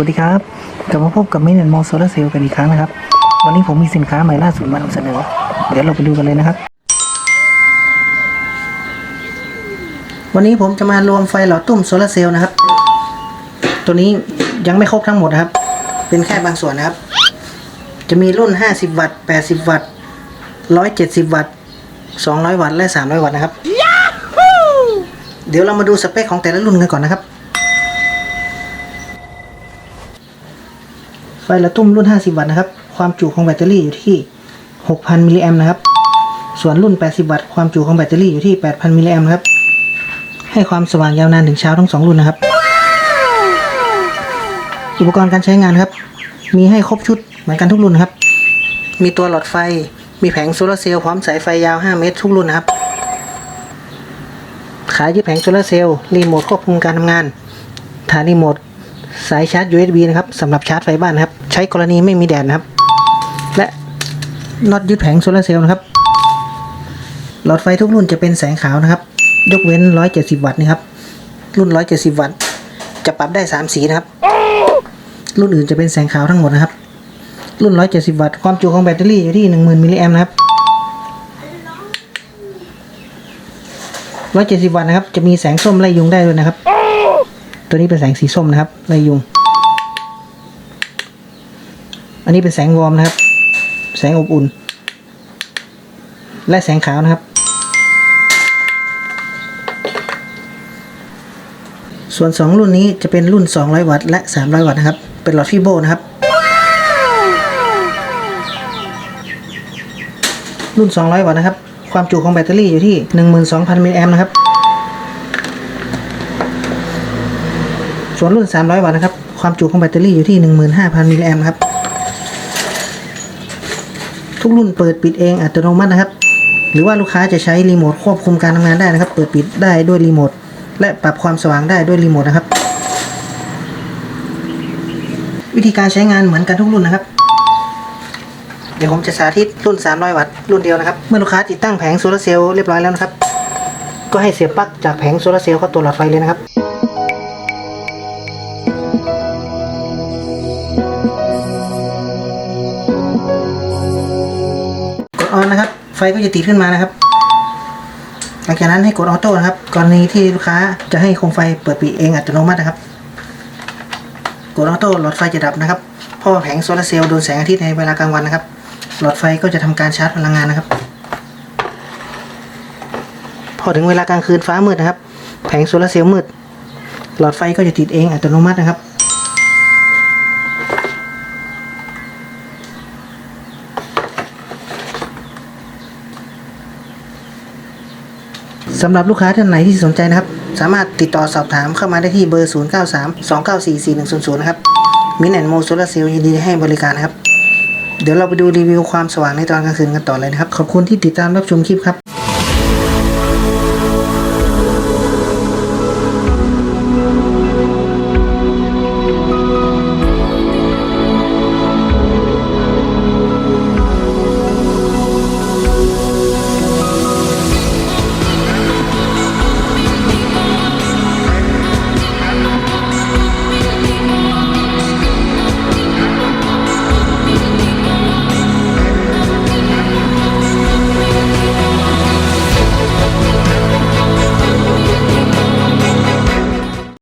วัสดีครับ กลับมาพบกับมินแอนมอลโซลาเซลล์กันอีกครั้งนะครับ วันนี้ผมมีสินค้าใหม่ล่าสุดมานำเสนอ เดี๋ยวเราไปดูกันเลยนะครับ วันนี้ผมจะมารวมไฟหลอดตุ้มโซลาเซลล์นะครับ ตัวนี้ยังไม่ครบทั้งหมดนะครับ เป็นแค่บางส่วนนะครับ จะมีรุ่น 50 วัตต์ 80 วัตต์ 170 วัตต์ 200 วัตต์ และ 300 วัตต์นะครับ เดี๋ยวเรามาดูสเปคของแต่ละรุ่นกันก่อนนะครับ ไฟละตุ้มรุ่น 50 วัตต์นะครับ ความจุของแบตเตอรี่อยู่ที่ 6,000 มิลลิแอมป์นะครับ ส่วนรุ่น 80 วัตต์ ความจุของแบตเตอรี่อยู่ที่ 8,000 มิลลิแอมป์นะครับ ให้ความสว่างยาวนานถึงเช้าทั้งสองรุ่นนะครับ อุปกรณ์การใช้งานครับ มีให้ครบชุดเหมือนกันทุกรุ่นนะครับ มีตัวหลอดไฟ มีแผงโซลาร์เซลล์พร้อมสายไฟยาว 5 เมตรทุกรุ่นนะครับ ขายึดแผงโซลาร์เซลล์ รีโมทควบคุมการทำงาน ฐานรีโมทสายชาร์จ USB นะครับสำหรับชาร์จไฟบ้านนครับ ช้กรณีไม่มีแดดนะครับ และน็อตยึดแผงโซลาร์เซลล์นะครับ หลอดไฟทุกรุ่นจะเป็นแสงขาวนะครับ ยกเว้น 170 วัตต์นะครับ รุ่น 170 วัตต์ จะปรับได้ 3 สีนะครับ รุ่นอื่นจะเป็นแสงขาวทั้งหมดนะครับ รุ่น 170 วัตต์ ความจุของแบตเตอรี่อยู่ที่ 10,000 มิลลิแอมป์นะครับ 170 วัตต์นะครับ จะมีแสงส้มไล่ยุงได้ด้วยนะครับ ตัวนี้เป็นแสงสีส้มนะครับ ไล่ยุง อันนี้เป็นแสงวอร์มนะครับ แสงอบอุ่น และแสงขาวนะครับ ส่วน 2 รุ่นนี้จะเป็นรุ่น 200 วัตต์และ 300 วัตต์นะครับ เป็นหลอดฟิโบนะครับ รุ่น 200 วัตต์นะครับ ความจุของแบตเตอรี่อยู่ที่ 12,000 มิลลิแอมป์นะครับ ส่วนรุ่น 300 วัตต์นะครับ ความจุของแบตเตอรี่อยู่ที่ 15,000 มิลลิแอมป์ครับ กรุ่นเปิดปิดเองอัตโนมัตินะครับ หรือว่าลูกค้าจะใช้รีโมทควบคุมการทำงานได้นะครับ เปิดปิดได้ด้วยรีโมทและปรับความสว่างได้ด้วยรีโมทนะครับ วิธีการใช้งานเหมือนกันทุกรุ่นนะครับ เดี๋ยวผมจะสาธิตรุ่น 300 วัตต์รุ่นเดียวนะครับ เมื่อลูกค้าติดตั้งแผงโซลาเซลล์เรียบร้อยแล้วนะครับ ก็ให้เสียบปลั๊กจากแผงโซลาเซลล์เข้าตัวหลอดไฟเลยนะครับ ดออนนะครับ ไฟก็จะติดขึ้นมานะครับ หลังจากนั้นให้กดออโต้นะครับ กรณีที่ลูกค้าจะให้โคมไฟเปิดปิดเองอัตโนมัตินะครับ กดออโต้หลอดไฟจะดับนะครับ เพราะว่าแผงโซลาเซลล์โดนแสงอาทิตย์ในเวลากลางวันนะครับ หลอดไฟก็จะทำการชาร์จพลังงานนะครับ พอถึงเวลากลางคืนฟ้ามืดนะครับ แผงโซลาเซลล์มืด หลอดไฟก็จะติดเองอัตโนมัตินะครับ สำหรับลูกค้าท่านไหนที่สนใจนะครับ สามารถติดต่อสอบถามเข้ามาได้ที่เบอร์ 0 9 3 2 9 4 4 1 0 0 นะครับมินแอนโมโซลาเซลยินดีให้บริการนะครับ เดี๋ยวเราไปดูรีวิวความสว่างในตอนกลางคืนกันต่อเลยนะครับ ขอบคุณที่ติดตามรับชมคลิปครับ